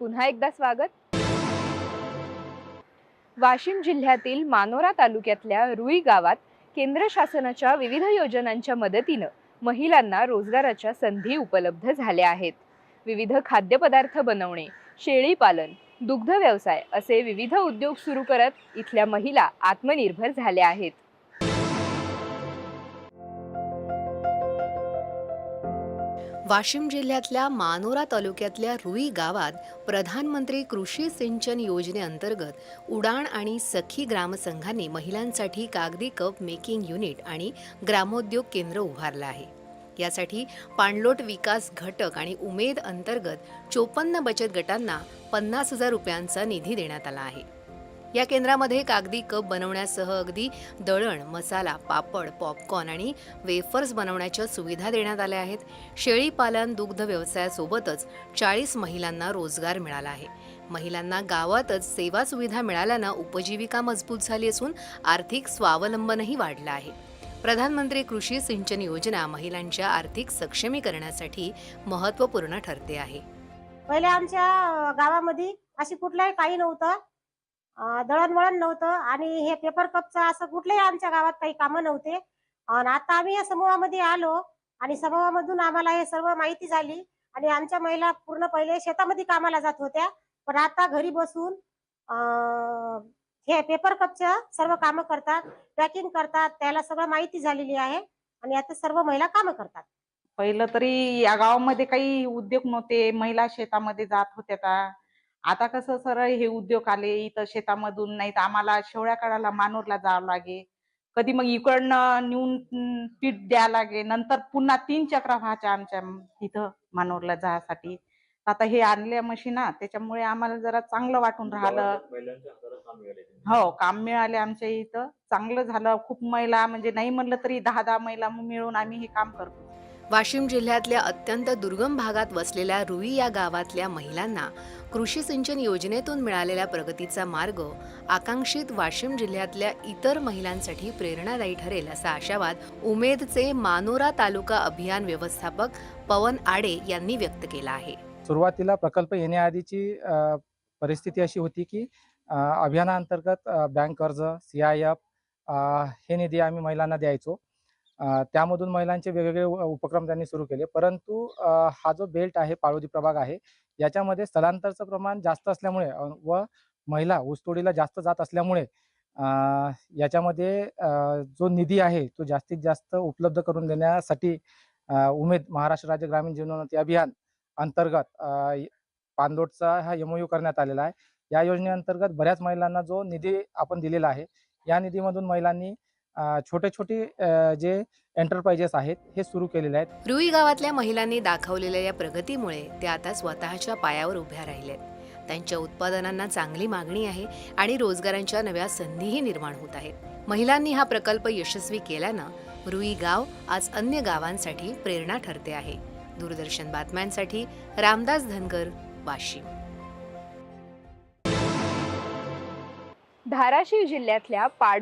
पुन्हा एकदा स्वागत. वाशिम जिल्ह्यातील मानोरा तालुक्यातल्या रुई गावात केंद्र शासनाच्या विविध योजनांच्या मदतीनं महिलांना रोजगाराच्या संधी उपलब्ध झाल्या आहेत. विविध खाद्यपदार्थ बनवणे शेळी पालन दुग्ध व्यवसाय असे विविध उद्योग सुरू करत इथल्या महिला आत्मनिर्भर झाल्या आहेत. वाशिम जिल्ह्यातल्या मानोरा तालुक्यातल्या रुई गावात प्रधानमंत्री कृषी सिंचन योजनेअंतर्गत उडाण आणि सखी ग्रामसंघांनी महिलांसाठी कागदी कप मेकिंग युनिट आणि ग्रामोद्योग केंद्र उभारलं आहे. यासाठी पाणलोट विकास घटक आणि उमेद अंतर्गत चोपन्न बचत गटांना पन्नास हजार रुपयांचा निधी देण्यात आला आहे. या केंद्रामध्ये कागदी कप बनवण्यासह अगदी दळण मसाला पापड पॉपकॉर्न आणि वेफर्स बनवण्याच्या सुविधा देण्यात आल्या आहेत. शेळी पालन दुग्ध व्यवसायासोबतच चाळीस महिलांना रोजगार मिळाला आहे. महिलांना गावातच सेवा सुविधा मिळाल्यानं उपजीविका मजबूत झाली असून आर्थिक स्वावलंबनही वाढलं आहे. प्रधानमंत्री कृषी सिंचन योजना महिलांच्या आर्थिक सक्षमीकरणासाठी महत्त्वपूर्ण ठरते आहे. पहिले आमच्या गावामध्ये अशी कुठलाही काही नव्हतं. दळणवळण नव्हतं आणि हे पेपर कपचं असं कुठलंही आमच्या गावात काही कामं नव्हते. आणि आता आम्ही या समूहामध्ये आलो आणि समूहामधून आम्हाला हे सर्व माहिती झाली आणि आमच्या महिला पूर्ण पहिले शेतामध्ये कामाला जात होत्या. पण आता घरी बसून हे पेपर कपचं सर्व कामं करतात पॅकिंग करतात त्याला सगळं माहिती झालेली आहे आणि आता सर्व महिला कामं करतात. पहिलं तरी या गावामध्ये काही उद्योग नव्हते महिला शेतामध्ये जात होत्या का? आता कसं सरळ हे उद्योग आले इथं शेतामधून नाही तर आम्हाला शेवळ्या काढायला मानूरला जावं लागे. कधी मग इकडनं नेऊन पीठ द्यावं लागे नंतर पुन्हा तीन चक्रा व्हायच्या आमच्या इथं मानूरला जायसाठी. आता हे आणल्या मशीना त्याच्यामुळे आम्हाला जरा चांगलं वाटून राहिलं. हो काम मिळाले आमच्या इथं. चांगलं झालं. खूप महिला म्हणजे नाही म्हणलं तरी दहा दहा महिला मिळून आम्ही हे काम करतो. वाशिम जिल्ह्यातल्या अत्यंत दुर्गम भागात वसलेल्या रुई या गावातल्या महिलांना कृषी सिंचन योजनेतून मिळालेल्या प्रगतीचा मार्ग आकांक्षित वाशिम जिल्ह्यातल्या इतर महिलांसाठी प्रेरणादायी ठरेल असा आशावाद उमेदचे मानोरा तालुका अभियान व्यवस्थापक पवन आडे यांनी व्यक्त केला आहे. सुरुवातीला प्रकल्प येण्याआधीची परिस्थिती अशी होती की अभियानाअंतर्गत बँक कर्ज सी आय एफ हे निधी आम्ही महिलांना द्यायचो. त्यामधून महिलांचे वेगवेगळे उपक्रम त्यांनी सुरू केले. परंतु हा जो बेल्ट आहे पाळोदी प्रभाग आहे याच्यामध्ये स्थलांतरचं प्रमाण जास्त असल्यामुळे व महिला ऊसतोडीला जास्त जात असल्यामुळे याच्यामध्ये जो निधी आहे तो जास्तीत जास्त उपलब्ध करून देण्यासाठी उमेद महाराष्ट्र राज्य ग्रामीण जीवनोन्नती अभियान अंतर्गत अ, हा एमओयू करण्यात आलेला आहे. या योजनेअंतर्गत बऱ्याच महिलांना जो निधी आपण दिलेला आहे या निधीमधून महिलांनी छोटे छोटे जे एंटरप्राइजेस आहेत हे सुरू केलेले आहेत. रुई गावातल्या महिलांनी दाखवलेल्या या प्रगतीमुळे त्या आता स्वतःच्या पायावर उभ्या राहिल्यात त्यांच्या उत्पादनांना चांगली मागणी आहे आणि रोजगारांच्या नव्या संधीही निर्माण होत आहेत. महिलांनी हा प्रकल्प यशस्वी केल्यानं रुई गाव आज अन्य गावांसाठी प्रेरणा ठरते आहे. दूरदर्शन बातम्यांसाठी रामदास धनगर वाशिम. धाराशिव जिल्ह्यातल्या पाडो